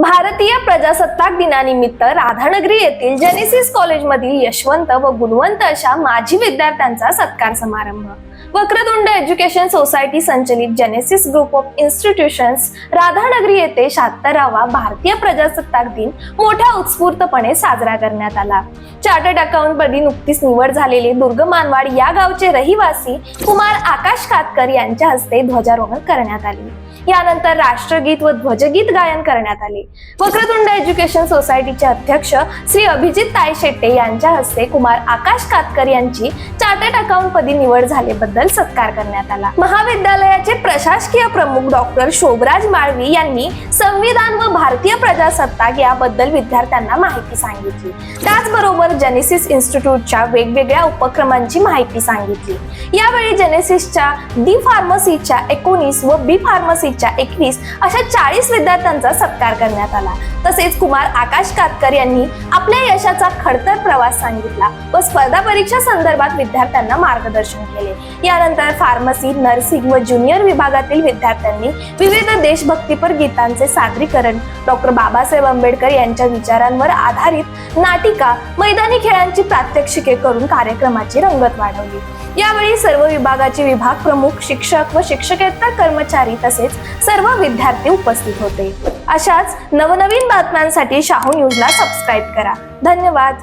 भारतीय प्रजासत्ताक दिनानिमित्त राधानगरी येथील जेनेसिस कॉलेजमधील यशवंत व गुणवंत अशा माजी विद्यार्थ्यांचा सत्कार समारंभ. वक्रतुंड एज्युकेशन सोसायटी संचलित Genesis group of institutions Radhanagari येथे शहात्तरावा भारतीय प्रजासत्ताक दिन मोठ्या उत्स्फूर्तपणे साजरा करण्यात आला. चार्टर्ड अकाउंट पदी नुकतीच निवड झालेले दुर्ग मानवाड या गावचे रहिवासी कुमार आकाश कातकर यांच्या हस्ते ध्वजारोहण करण्यात आले. यानंतर राष्ट्रगीत व ध्वजगीत गायन करण्यात आले. वक्रतुंड एज्युकेशन सोसायटीचे अध्यक्ष श्री अभिजित ताई शेट्टे यांच्या हस्ते कुमार आकाश कातकर यांची चार्टर्ड अकाउंटपदी निवड झाल्याबद्दल सत्कार करण्यात आला. महाविद्यालयाचे प्रशासकीय प्रमुख डॉक्टर शोभराज माळवी यांनी संविधान व भारतीय प्रजासत्ताक याबद्दल विद्यार्थ्यांना माहिती सांगितली. त्याचबरोबर जेनेसिस इन्स्टिट्यूटच्या वेगवेगळ्या उपक्रमांची माहिती सांगितली. यावेळी जेनेसिसच्या डी फार्मसीच्या एकोणीस व बी फार्मसीच्या एकवीस अशा चाळीस विद्यार्थ्यांचा सत्कार करण्यात आला. तसेच कुमार आकाश कातकर यांनी आपल्या यशाचा खडतर प्रवास सांगितला व स्पर्धा परीक्षा संदर्भात विद्यार्थ्यांना मार्गदर्शन केले. यानंतर फार्मसी नर्सिंग व ज्युनियर विभागातील विद्यार्थ्यांनी विविध देशभक्तीपर गीतांचे सादरीकरण डॉक्टर बाबासाहेब आंबेडकर यांच्या विचारांवर आधारित नाटिका मैदानी खेळांची प्रात्यक्षिके करून कार्यक्रमाची रंगत वाढवली. यावेळी सर्व विभागाचे विभाग प्रमुख शिक्षक व शिक्षकेतर कर्मचारी तसेच सर्व विद्यार्थी उपस्थित होते. अशाच नवनवीन बातम्यांसाठी शाहू न्यूजला सबस्क्राईब करा. धन्यवाद.